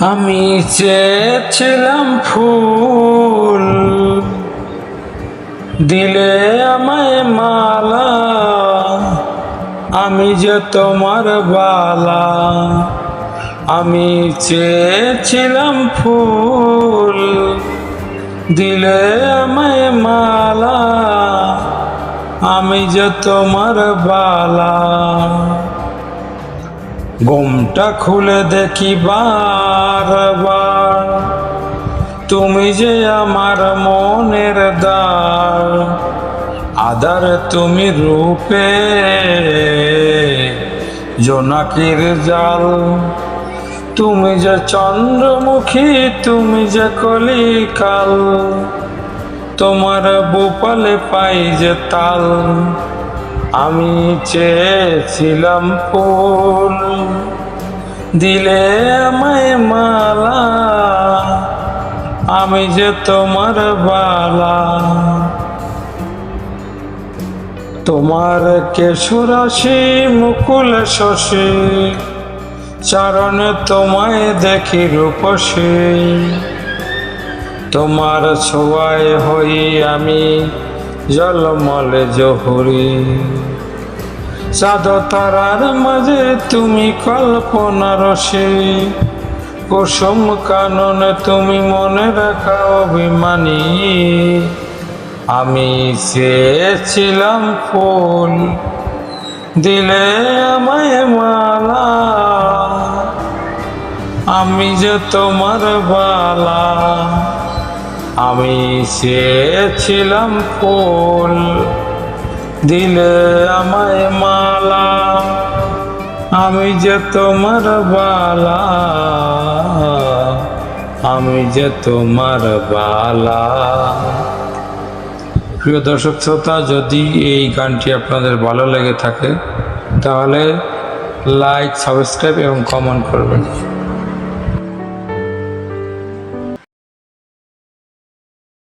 আমি চেয়েছিলাম ফুল। দিলে আমায় মালা, আমি যে তোমার বালা। আমি চেয়েছিলাম ফুল। দিলে আমায় মালা, আমি যে তোমার বালা। ঘুমটা খুলে দেখি বারবার। তুমি যে আমার মনের দ্বার, আদার তুমি রূপে। জোনাকির জাল, তুমি যে চন্দ্রমুখী, তুমি যে কলিকাল, তোমার বোপালে পাই যে তাল। আমি চেয়েছিলাম ফুল, দিলে আমায় মালা, আমি যে তোমার বালা। তোমার কেশরাশি মুকুল শশী, চরণে তোমায় দেখি রূপসী। তোমার ছোঁয়ায় হই আমি জলমলে জহরি। চাঁদ তারার মাঝে তুমি কল্পনা রসে কুসুম কাননে তুমি মনে রাখা অভিমানী। আমি চেয়েছিলাম ফুল, দিলে আমায় মালা। আমি যে তোমার বালা। আমি চেয়েছিলাম ফুল, দিলে আমায় মালা। আমি যে তোমার বালা, আমি যে তোমার বালা। প্রিয় দর্শক শ্রোতা, যদি এই গানটি আপনাদের ভালো লেগে থাকে, তাহলে লাইক, সাবস্ক্রাইব এবং কমেন্ট করবেন।